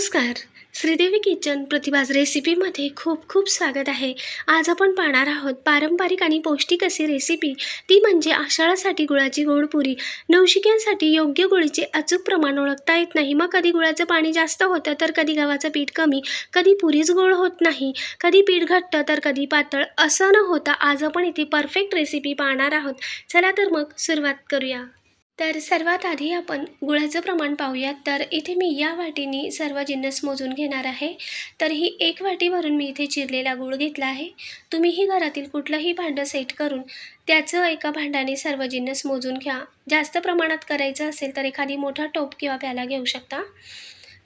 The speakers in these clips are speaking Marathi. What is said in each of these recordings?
नमस्कार. श्रीदेवी किचन प्रतिभाज रेसिपीमध्ये खूप खूप स्वागत आहे. आज आपण पाहणार आहोत पारंपरिक आणि पौष्टिक अशी रेसिपी ती म्हणजे आषाढासाठी गुळाची गोडपुरी नवशिक्यांसाठी योग्य गुळीचे अचूक प्रमाण ओळखता येत नाही. मग कधी गुळाचं पाणी जास्त होतं तर कधी गव्हाचं पीठ कमी कधी पुरीच गोड होत नाही कधी पीठ घट्ट तर कधी पातळ असं न होता आज आपण इथे परफेक्ट रेसिपी पाहणार आहोत. चला तर मग सुरुवात करूया. तर सर्वात आधी आपण गुळाचं प्रमाण पाहूयात. तर इथे मी या वाटीने सर्व जिन्नस मोजून घेणार आहे. तर ही एक वाटी भरून मी इथे चिरलेला गूळ घेतला आहे. तुम्हीही घरातील कुठलंही भांडं सेट करून त्याचं एका भांड्याने सर्व जिन्नस मोजून घ्या. जास्त प्रमाणात करायचं असेल तर एखादी मोठा टोप किंवा प्याला घेऊ शकता.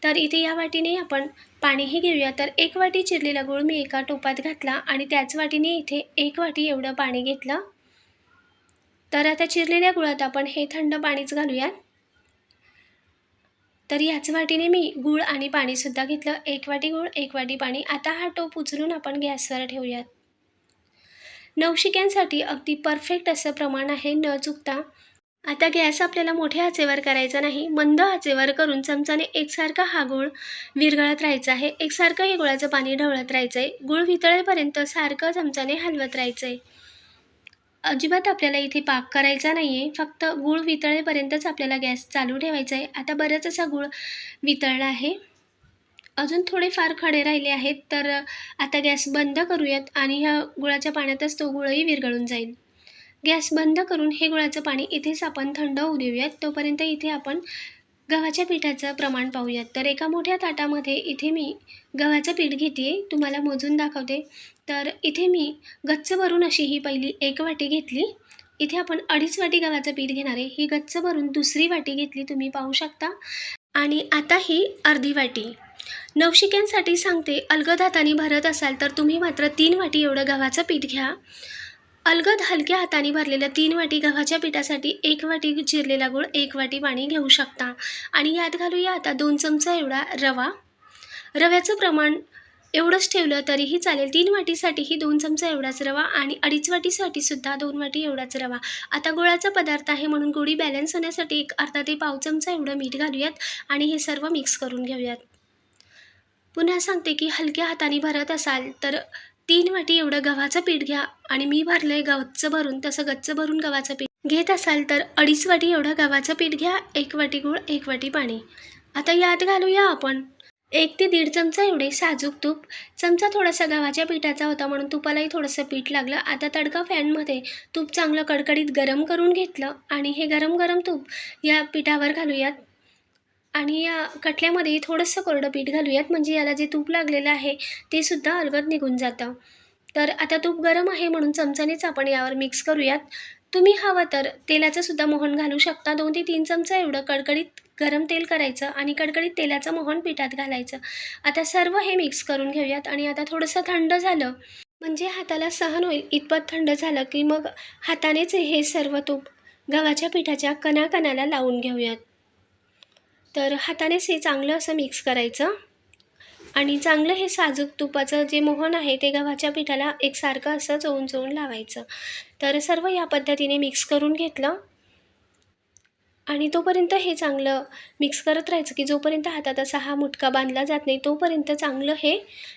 तर इथे या वाटीने आपण पाणीही घेऊया. तर एक वाटी चिरलेला गूळ मी एका टोपात घातला आणि त्याच वाटीने इथे एक वाटी एवढं पाणी घेतलं. तर आता चिरलेल्या गुळात आपण हे थंड पाणीच घालूयात. तर ह्याच वाटीने मी गूळ आणि पाणीसुद्धा घेतलं. एक वाटी गूळ एक वाटी पाणी. आता हा टोप उचलून आपण गॅसवर ठेवूयात. नवशिक्यांसाठी अगदी परफेक्ट असं प्रमाण आहे न चुकता. आता गॅस आपल्याला मोठ्या आचेवर करायचा नाही मंद आचेवर करून चमचाने एकसारखा हा गूळ विरघळत राहायचा आहे. एकसारखं हे गुळाचं पाणी ढवळत राहायचं आहे गूळ वितळेपर्यंत सारखं चमचाने हलवत राहायचं आहे अजिबात आपल्याला इथे पाक करायचा नाही आहे फक्त गूळ वितळेपर्यंतच आपल्याला गॅस चालू ठेवायचा आहे. आता बरंच असा गूळ वितळला आहे. अजून थोडेफार खडे राहिले आहेत तर आता गॅस बंद करूयात आणि ह्या गुळाच्या पाण्यातच तो गुळही विरघळून जाईल. गॅस बंद करून हे गुळाचं पाणी इथेच आपण थंड होऊ देऊयात. तोपर्यंत इथे आपण गव्हाच्या पिठाचं प्रमाण पाहूयात. तर एका मोठ्या ताटामध्ये इथे मी गव्हाचं पीठ घेते तुम्हाला मोजून दाखवते. तर इथे मी गच्च भरून अशी ही पहिली एक वाटी घेतली. इथे आपण अडीच वाटी गव्हाचं पीठ घेणार आहे. ही गच्च भरून दुसरी वाटी घेतली तुम्ही पाहू शकता. आणि आता ही अर्धी वाटी. नवशिक्यांसाठी सांगते अलगद हाताने भरत असाल तर तुम्ही मात्र तीन वाटी एवढं गव्हाचं पीठ घ्या. अलगद हलक्या हाताने भरलेल्या तीन वाटी गव्हाच्या पिठासाठी एक वाटी चिरलेला गूळ एक वाटी पाणी घेऊ शकता. आणि यात घालूया आता दोन चमचा एवढा रवा. रव्याचं प्रमाण एवढंच ठेवलं तरीही चालेल. तीन वाटीसाठीही दोन चमचा एवढाच रवा आणि अडीच वाटीसाठी सुद्धा दोन वाटी एवढाच रवा. आता गुळाचा पदार्थ आहे म्हणून गोडी बॅलन्स होण्यासाठी एक अर्धा ते पाव चमचा एवढं मीठ घालूयात आणि हे सर्व मिक्स करून घेऊयात. पुन्हा सांगते की हलक्या हाताने भरत असाल तर तीन वाटी एवढं गव्हाचं पीठ घ्या आणि मी भरलं आहे गच्च भरून तसं गच्च भरून गव्हाचं पीठ. घेत असाल तर अडीच वाटी एवढं गव्हाचं पीठ घ्या एक वाटी गूळ एक वाटी पाणी. आता यात घालूया आपण. एक ते दीड चमचा एवढे साजूक तूप. चमचा थोडासा गव्हाच्या पिठाचा होता म्हणून तुपालाही थोडंसं पीठ लागलं. आता तडका फॅनमध्ये तूप चांगलं कडकडीत गरम करून घेतलं आणि हे गरम गरम तूप या पिठावर घालूयात. आणि या कटल्यामध्ये थोडंसं कोरडं पीठ घालूयात. म्हणजे याला जे तूप लागलेलं आहे ते सुद्धा अलगद निघून जातं. तर आता तूप गरम आहे म्हणून चमचानेच आपण यावर मिक्स करूयात. तुम्ही हवं तर तेलाचं सुद्धा मोहन घालू शकता. दोन ते तीन चमचा एवढं कडकडीत गरम तेल करायचं आणि कडकडीत तेलाचं मोहन पिठात घालायचं. आता सर्व हे मिक्स करून घेऊयात आणि आता थोडंसं थंड झालं म्हणजे हाताला सहन होईल. इतपत थंड झालं की मग हातानेच हे सर्व तूप गव्हाच्या पिठाच्या कणाकणाला लावून घेऊयात. तर हातानेच हे चांगलं असं मिक्स करायचं आणि चांगलं हे साजूक तुपाचं जे मोहन आहे ते गव्हाच्या पिठाला एकसारखं असं चोळून चोळून लावायचं. तर सर्व या पद्धतीने मिक्स करून घेतलं. आणि तोपर्यंत हे चांगलं मिक्स करत राहायचं की जोपर्यंत हातात असा हा मुटका बांधला जात नाही तोपर्यंत चांगलं हे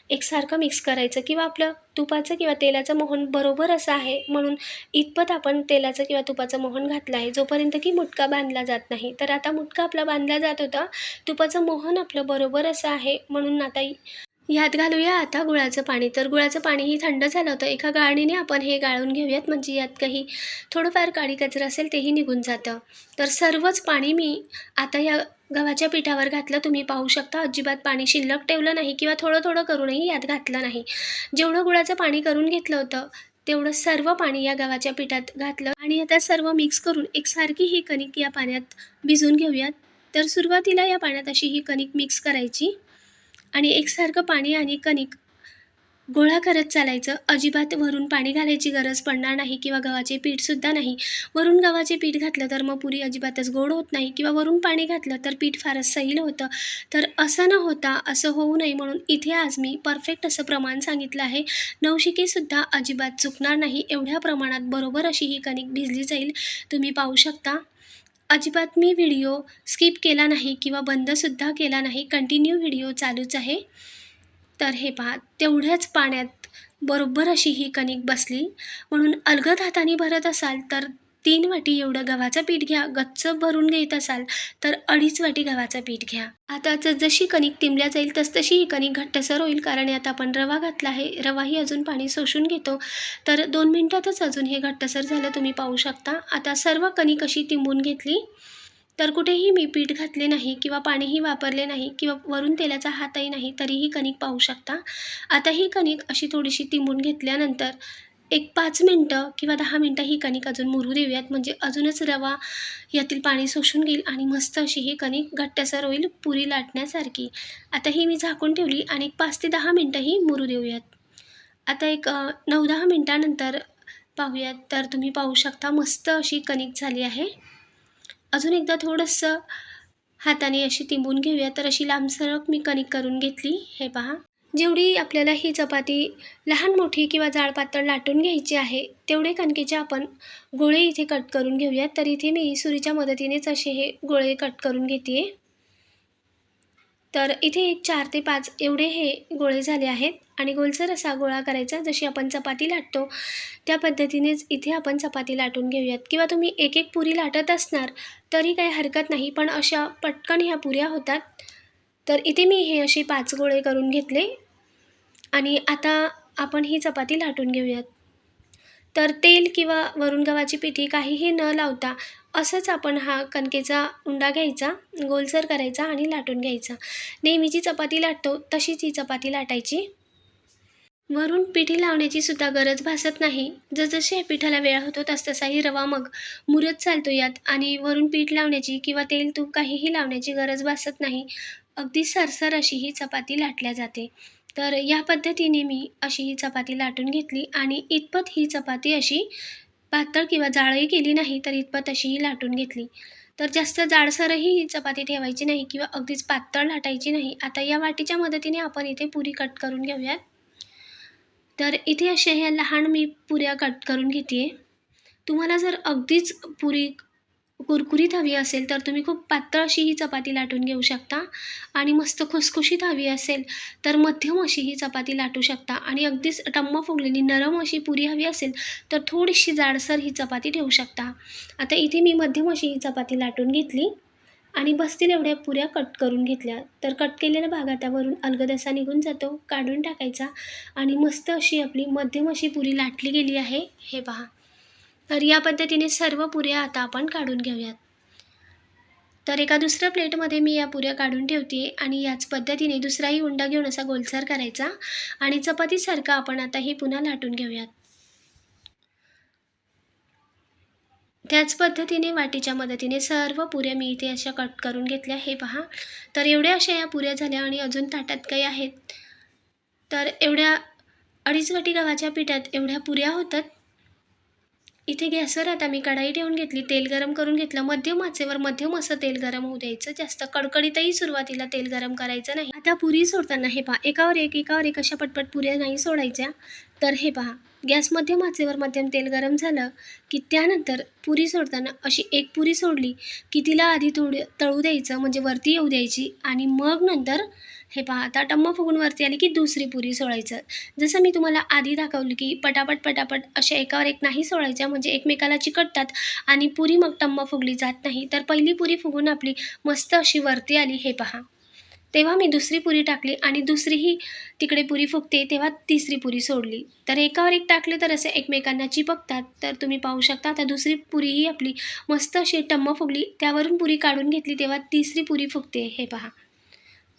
एकसारखं मिक्स करायचं. किंवा आपलं तुपाचं किंवा तेलाचं मोहन बरोबर असं आहे म्हणून इतपत आपण तेलाचं किंवा तुपाचं मोहन घातलं आहे. जोपर्यंत की मुटका बांधला जात नाही तर आता मुटका आपला बांधला जात होता तुपाचं मोहन आपलं बरोबर असं आहे म्हणून आता ह्यात घालूया आता गुळाचं पाणी. तर गुळाचं पाणीही थंड झालं होतं. एका गाळणीने आपण हे गाळून घेऊयात. म्हणजे यात काही थोडंफार काळी कचरा असेल तेही निघून जातं. तर सर्वच पाणी मी आता या गव्हाच्या पिठावर घातलं. तुम्ही पाहू शकता अजिबात पाणी शिल्लक ठेवलं नाही किंवा थोडं थोडं करूनही यात घातलं नाही. जेवढं गुळाचं पाणी करून घेतलं होतं तेवढं सर्व पाणी या गव्हाच्या पिठात घातलं. आणि आता सर्व मिक्स करून एकसारखी ही कणिक या पाण्यात भिजून घेऊयात. तर सुरुवातीला या पाण्यात अशी ही कणिक मिक्स करायची. आणि एकसारखं पाणी आणि कणिक गोळा करत चालायचं. अजिबात वरून पाणी घालायची गरज पडणार नाही किंवा गव्हाचे पीठसुद्धा नाही. वरून गव्हाचे पीठ घातलं तर मग पुरी अजिबातच गोड होत नाही किंवा वरून पाणी घातलं तर पीठ फारच सैल होतं. तर असं न होता असं होऊ नये म्हणून इथे आज मी परफेक्ट असं प्रमाण सांगितलं आहे. नवशिकेसुद्धा अजिबात चुकणार नाही. एवढ्या प्रमाणात बरोबर अशी ही कणिक भिजली जाईल. तुम्ही पाहू शकता. अजिबात मी व्हिडिओ स्किप केला नाही किंवा बंदसुद्धा केला नाही. कंटिन्यू व्हिडिओ चालूच आहे. तर हे पहा तेवढ्याच पाण्यात बरोबर अशी ही कणिक बसली. म्हणून अलगद हाताने भरत असाल तर तीन वाटी एवढं गव्हाचं पीठ घ्या. गच्च भरून घेत असाल तर अडीच वाटी गव्हाचं पीठ घ्या. आता जशी कणिक तिंबल्या जाईल तसतशी ही कणिक घट्टसर होईल कारण यात आपण रवा घातला आहे. रवाही अजून पाणी शोषून घेतो. तर दोन मिनटातच अजून हे घट्टसर झालं तुम्ही पाहू शकता. आता सर्व कणिक अशी तिंबून घेतली. तर कुठेही मी पीठ घातले नाही किंवा पाणीही वापरले नाही किंवा वरून तेलाचा हातही नाही तरीही कणिक पाहू शकता. आता ही कणिक अशी थोडीशी तिंबून घेतल्यानंतर एक पाच मिनटं किंवा दहा मिनटं ही कणिक अजून मुरू देऊयात. म्हणजे अजूनच रवा यातील पाणी शोषून घेईल आणि मस्त अशी ही कणिक घट्टसर होईल पुरी लाटण्यासारखी. आता ही मी झाकून ठेवली आणि एक पाच ते दहा मिनटं ही मुरू देऊयात. आता एक नऊ दहा मिनटानंतर पाहूयात. तर तुम्ही पाहू शकता मस्त अशी कणिक झाली आहे. अजून एकदा थोडंसं हाताने अशी तिंबून घेऊया. तर अशी लांबसरक मी कणिक करून घेतली. हे पहा. जेवढी आपल्याला ही चपाती लहान मोठी किंवा जाड पातळ लाटून घ्यायची आहे तेवढे कणकेचे आपण गोळे इथे कट करून घेऊयात. तर इथे मी सुरीच्या मदतीनेच असे हे गोळे कट करून घेते तर इथे एक चार ते पाच एवढे हे गोळे झाले आहेत आणि गोलसर असा गोळा करायचा. जशी आपण चपाती लाटतो त्या पद्धतीनेच इथे आपण चपाती लाटून घेऊयात. किंवा तुम्ही एक एक पुरी लाटत असणार तरी काही हरकत नाही पण अशा पटकन ह्या पुऱ्या होतात. तर इथे मी हे असे पाच गोळे करून घेतले. आणि आता आपण ही चपाती लाटून घेऊयात. तर तेल किंवा वरून गव्हाची पिठी काहीही न लावता असंच आपण हा कणकेचा उंडा घ्यायचा गोलसर करायचा आणि लाटून घ्यायचा. नेहमीची चपाती लाटतो तशीच ही चपाती लाटायची. वरून पिठी लावण्याची सुद्धा गरज भासत नाही. जसजसे पिठाला वेळ होतो तसतसाही रवा मग मुरत चालतो यात. आणि वरून पीठ लावण्याची किंवा तेल तूप काहीही लावण्याची गरज भासत नाही. अगदी सरसर अशी ही चपाती लाटल्या जाते. तर या पद्धतीने मी अशी ही चपाती लाटून घेतली आणि इतपत ही चपाती अशी पातळ किंवा जाळही केली नाही तर इतपत अशी ही लाटून घेतली. तर जास्त जाडसरही ही चपाती ठेवायची नाही किंवा अगदीच पातळ लाटायची नाही. आता या वाटीच्या मदतीने आपण इथे पुरी कट करून घेऊयात. तर इथे अशा ह्या लहान मी पुऱ्या कट करून घेते तुम्हाला जर अगदीच पुरी कुरकुरीत हवी असेल तर तुम्ही खूप पातळ अशी ही चपाती लाटून घेऊ शकता आणि मस्त खुसखुशीत हवी असेल तर मध्यम अशी ही चपाती लाटू शकता. आणि अगदीच टम्म फुगलेली नरम अशी पुरी हवी असेल तर थोडीशी जाडसर ही चपाती ठेवू शकता. आता इथे मी मध्यम अशी ही चपाती लाटून घेतली आणि बसतील एवढ्या पुऱ्या कट करून घेतल्या. तर कट केलेल्या भागात त्यावरून अलगदसा निघून जातो काढून टाकायचा आणि मस्त अशी आपली मध्यम अशी पुरी लाटली गेली आहे. हे पहा. तर या पद्धतीने सर्व पुऱ्या आता आपण काढून घेऊयात. तर एका दुसऱ्या प्लेटमध्ये मी या पुऱ्या काढून ठेवते आणि याच पद्धतीने दुसराही उंडा घेऊन असा गोलसर करायचा आणि चपातीसारखा आपण आता हे पुन्हा लाटून घेऊयात. त्याच पद्धतीने वाटीच्या मदतीने सर्व पुऱ्या मी इथे अशा कट करून घेतल्या. हे पहा. तर एवढ्या अशा या पुऱ्या झाल्या आणि अजून ताटात काही आहेत. तर एवढ्या अडीच वाटी गव्हाच्या पिठात एवढ्या पुऱ्या होतात. इथे गॅसवर आता मी कढाई ठेवून घेतली तेल गरम करून घेतलं. मध्यम आचेवर मध्यम असं तेल गरम होऊ द्यायचं. जास्त कडकडीतही सुरुवातीला तेल गरम करायचं नाही. आता पुरी सोडताना हे पहा एकावर एक एकावर एक अशा पटपट पुऱ्या नाही सोडायच्या. तर हे पहा गॅस मध्यम आचेवर मध्यम तेल गरम झालं की त्यानंतर पुरी सोडताना अशी एक पुरी सोडली की तिला आधी थोडी तळू द्यायचं म्हणजे वरती येऊ द्यायची आणि मग नंतर हे पहा आता टम्म फुगून वरती आली की दुसरी पुरी सोडायचं. जसं मी तुम्हाला आधी दाखवली की पटापट पटापट अशा एकावर एक नाही सोडायच्या म्हणजे एकमेकाला चिकटतात आणि पुरी मग टम्म फुगली जात नाही. तर पहिली पुरी फुगून आपली मस्त अशी वरती आली हे पहा. तेव्हा मी दुसरी पुरी टाकली आणि दुसरीही तिकडे पुरी फुगते तेव्हा तिसरी पुरी सोडली. तर एकावर एक टाकले तर असे एकमेकांना चिपकतात. तर तुम्ही पाहू शकता आता दुसरी पुरीही आपली मस्त अशी टम्म फुगली. त्यावरून पुरी काढून घेतली तेव्हा तिसरी पुरी फुगते. हे पहा.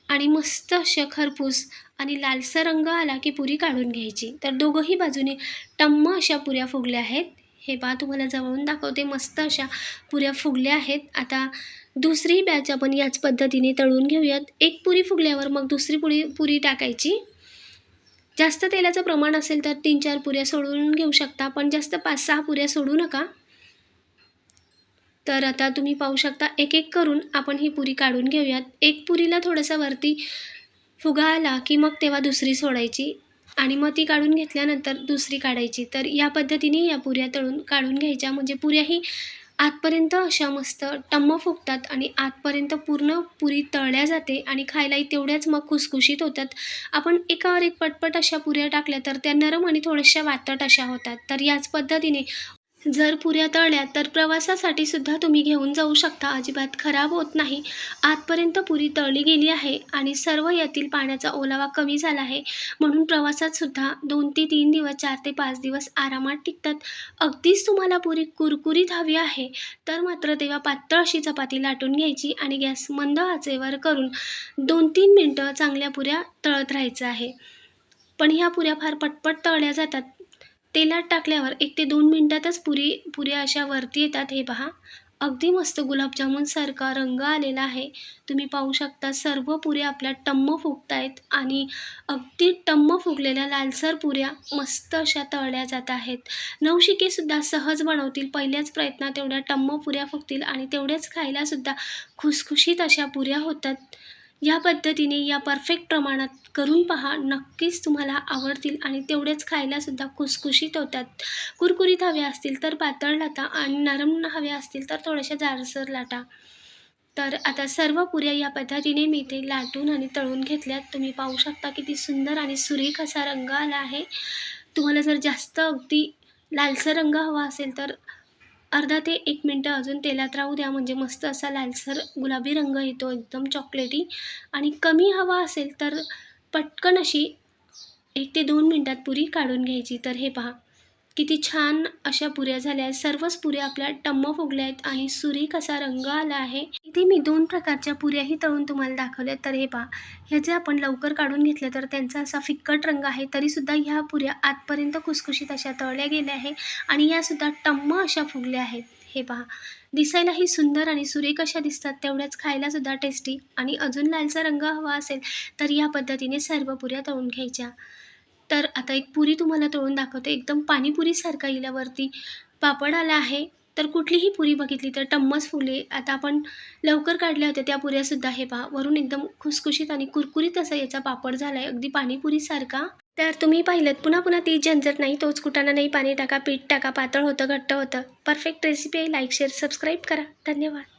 आणि मस्त असे खरपूस आणि लालसा रंग आला की पुरी काढून घ्यायची. तर दोघंही बाजूने टम्म अशा पुऱ्या फुगल्या आहेत. हे पहा तुम्हाला जवळून दाखवते. मस्त अशा पुऱ्या फुगल्या आहेत. आता दुसरी बॅच आपण याच पद्धतीने तळून घेऊयात. एक पुरी फुगल्यावर मग दुसरी पुरी पुरी टाकायची. जास्त तेलाचं प्रमाण असेल तर तीन चार पुऱ्या सोडून घेऊ शकता पण जास्त पाच सहा पुऱ्या सोडू नका. तर आता तुम्ही पाहू शकता एक एक करून आपण ही पुरी काढून घेऊयात. एक पुरीला थोडंसं वरती फुगा आला की मग तेव्हा दुसरी सोडायची. आणि मग ती काढून घेतल्यानंतर दुसरी काढायची. तर या पद्धतीने या पुऱ्या तळून काढून घ्यायच्या. म्हणजे पुऱ्याही आतपर्यंत अशा मस्त टम्म फुगतात आणि आतपर्यंत पूर्ण पुरी तळल्या जाते आणि खायलाही तेवढ्याच मग खुसखुशीत होतात. आपण एकावर एक पटपट अशा पुऱ्या टाकल्या तर त्या नरम आणि थोड्याशा वातट अशा होतात. तर याच पद्धतीने जर पुऱ्या तळल्या तर प्रवासासाठी सुद्धा तुम्ही घेऊन जाऊ शकता. अजिबात खराब होत नाही. आतपर्यंत पुरी तळली गेली आहे आणि सर्व यातील पाण्याचा ओलावा कमी झाला आहे. म्हणून प्रवासात सुद्धा दोन ते तीन दिवस चार ते पाच दिवस आरामात टिकतात. अगदीच तुम्हाला पुरी कुरकुरीत हवी आहे तर मात्र तेव्हा पातळ अशी चपाती लाटून घ्यायची आणि गॅस मंद आचेवर करून दोन तीन मिनटं चांगल्या पुऱ्या तळत राहायचं आहे. पण ह्या पुऱ्या फार पटपट तळल्या जातात. तेलात टाकल्यावर एक ते दोन मिनटातच पुरी पुऱ्या अशा वरती येतात. हे पहा. अगदी मस्त गुलाबजामुनसारखा रंग आलेला आहे. तुम्ही पाहू शकता सर्व पुऱ्या आपल्या टम्म फुगत आहेत आणि अगदी टम्म फुगलेल्या लालसर पुऱ्या मस्त अशा तळल्या जात आहेत. नवशिकेसुद्धा सहज बनवतील. पहिल्याच प्रयत्नात एवढ्या टम्म पुऱ्या फुगतील आणि तेवढ्याच खायलासुद्धा खुसखुशीत अशा पुऱ्या होतात. या पद्धतीने या परफेक्ट प्रमाणात करून पहा. नक्कीच तुम्हाला आवडतील आणि तेवढेच खायलासुद्धा खुसखुशीत होतात. कुरकुरीत हव्या असतील तर पातळ लाटा आणि नरम हव्या असतील तर थोड्याशा जाडसर लाटा. तर आता सर्व पुऱ्या या पद्धतीने मी इथे लाटून आणि तळून घेतल्यात. तुम्ही पाहू शकता किती सुंदर आणि सुरेख असा रंग आला आहे. तुम्हाला जर जास्त अगदी लालसर रंग हवा असेल तर अर्धा ते एक मिनटं अजून तेलात राहू द्या. म्हणजे मस्त असा लालसर गुलाबी रंग येतो एकदम चॉकलेटी आणि कमी हवा असेल तर पटकन अशी एक ते दोन मिनटात पुरी काढून घ्यायची. तर हे पहा. किती छान अशा पुऱ्या झाल्या आहेत. सर्वच पुऱ्या आपल्या टम्म फुगल्या आहेत आणि सुरेख असा रंग आला आहे. इथे मी दोन प्रकारच्या पुऱ्याही तळून तुम्हाला दाखवल्या तर हे पहा ह्याचे आपण लवकर काढून घेतले तर त्यांचा असा फिक्कट रंग आहे तरीसुद्धा ह्या पुऱ्या आतपर्यंत खुसखुशीत अशा तळल्या गेल्या आहे आणि यासुद्धा टम्म अशा फुगल्या आहेत. हे पहा दिसायलाही सुंदर आणि सुरेख अशा दिसतात तेवढ्याच खायलासुद्धा टेस्टी आणि अजून लालचा रंग हवा असेल तर या पद्धतीने सर्व पुऱ्या तळून घ्यायच्या. तर आता एक पुरी तुम्हाला तळून दाखवते. एकदम पाणीपुरीसारखा हिल्यावरती पापड आला आहे. तर कुठलीही पुरी बघितली तर टम्मस फुले. आता आपण लवकर काढल्या होत्या त्या पुऱ्यासुद्धा हे पहा. वरून एकदम खुसखुशीत आणि कुरकुरीत असा याचा पापड झाला आहे अगदी पाणीपुरीसारखा. तर तुम्ही पाहिलं पुन्हा पुन्हा ती झंझट नाही. तोच कुटाणा नाही पाणी टाका पीठ टाका पातळ होतं घट्ट होतं. परफेक्ट रेसिपी आहे. लाईक शेअर सबस्क्राईब करा. धन्यवाद.